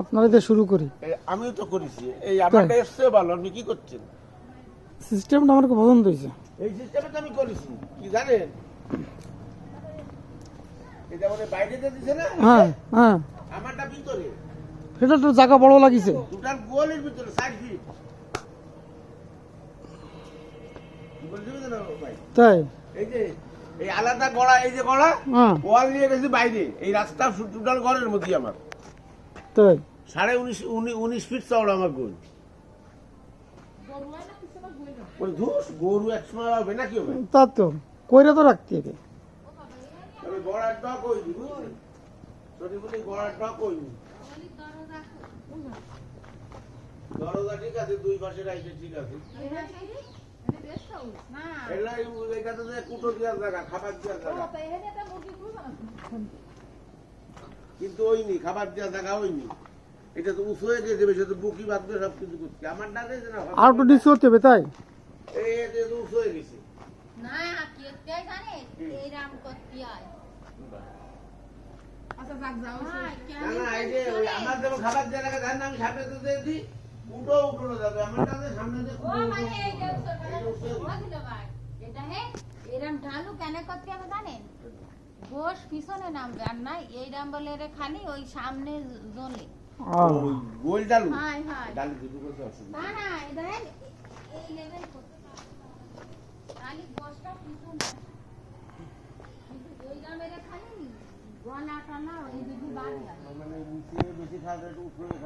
আপনারা দিয়ে শুরু করি। আমিও তো করেছি। এই আমারটা এসছে ভালো আপনি কি করছেন? সিস্টেমটা আমার খুব পছন্দ হয়েছে। এই সিস্টেমে তো আমি করেছি কি জানেন? এটা মানে বাইরে দিয়ে দিছে না? হ্যাঁ হ্যাঁ। আমারটা ভিতরে। সেটা তো জায়গা বড় লাগিছে। টোটাল গোলের ভিতরে ষাট ফিট তাই? এই যে এই আলাদা গড়া এই যে গড়া হ্যাঁ। ওয়াল নিয়ে গেছি বাইরে। এই রাস্তা টোটাল ঘরের মধ্যে আমার। তাই? সাড়ে উনিশ উনি- উনিশ ফিট চওড়া আমার ওই ধুস গরু এক সময় হবে নাকি হবে? তা তো কইরা তো রাখতে হবে। গড়ার ডক বুঝলি? ছোটি বলি গড়ার ডক হইনি দরজা ঠিক আছে দুই পাশে রাইছে ঠিক আছে। কুটো দেওয়ার জায়গা খাবার দেওয়ার জায়গা। কিন্তু ওইনি খাবার দেওয়ার জায়গা ওইনি এটা তো উঁচু হয়ে গেছে বেশি তো বুকি বাদ দিয়ে সব কিছু করছে। আমার না না আর একটু ডিস করতে হবে তাই? এই তো উঁচু হয়ে গেছে। না কেটে জানে এইরাম করতে হয়। হ্যাঁ, না না এই যে আমার যেমন খাবার জায়গা ধান আমি সামনে তো দিয়ে দিই উঠো উঠোনো যাবে। সামনে ও মানে এই যে ওগুলো ভাই। এটা হে এরাম ঢালু কেন করতে হবে জানেন ঘোষ পিছনে নামবে আর নাই এইরাম বলে খালি ওই সামনে জ্বলে গোল ডালু? হাই হাই ডালু দুটো করতে অসুবিধা না না এই দেখেন এই লেভেল খালি ঘোষটা পিছনে কিন্তু ওই গ্রামের খালি গলা টলা ওই দিদি বাদ মানে নিচে বেশি উপরে